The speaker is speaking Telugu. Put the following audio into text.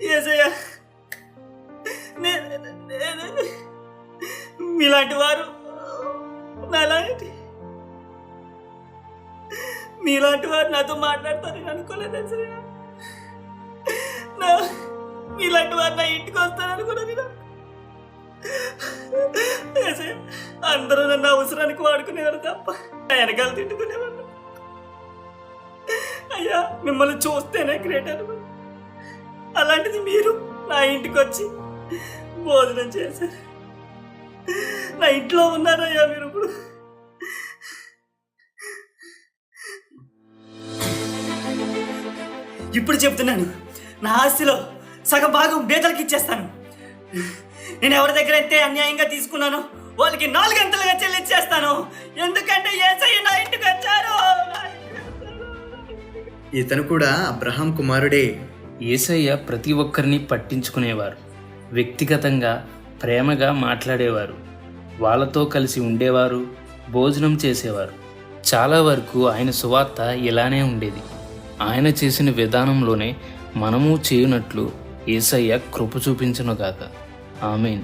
ఏసయ్య మీలాంటి వారు నాలాంటి మీలాంటి వారు నాతో మాట్లాడతారని అనుకోలేదు సరే నా మీలాంటి వారు నా ఇంటికి వస్తారని కూడా నేను. అందరూ నన్ను అవసరానికి వాడుకునేవారు తప్ప నా వెనకాల తిట్టుకునేవారు. అయ్యా మిమ్మల్ని చూస్తేనే గ్రేట్ అనుకో అలాంటిది మీరు నా ఇంటికి వచ్చి భోజనం చేశారు. నా ఇంట్లో ఉన్నారయ్యా మీరు ఇప్పుడు. ఇప్పుడు చెప్తున్నాను నా ఆస్తిలో సగం భాగం బేదలకు ఇచ్చేస్తాను. నేను ఎవరి దగ్గర అయితే అన్యాయంగా తీసుకున్నానో వాళ్ళకి నాలుగంతలుగా చెల్లించేస్తాను. ఎందుకంటే ఏసయ్య నా ఇంటికి వచ్చారు నా ఇంటికి వచ్చారు. ఇతను కూడా అబ్రహాం కుమారుడే. ఏసయ్య ప్రతి ఒక్కరిని పట్టించుకునేవారు. వ్యక్తిగతంగా ప్రేమగా మాట్లాడేవారు. వాళ్ళతో కలిసి ఉండేవారు భోజనం చేసేవారు. చాలా వరకు ఆయన సువార్త ఇలానే ఉండేది. ఆయన చేసిన విధానంలోనే మనము చేయునట్లు ఏసయ్య కృప చూపించునుగాక ఆమెన్.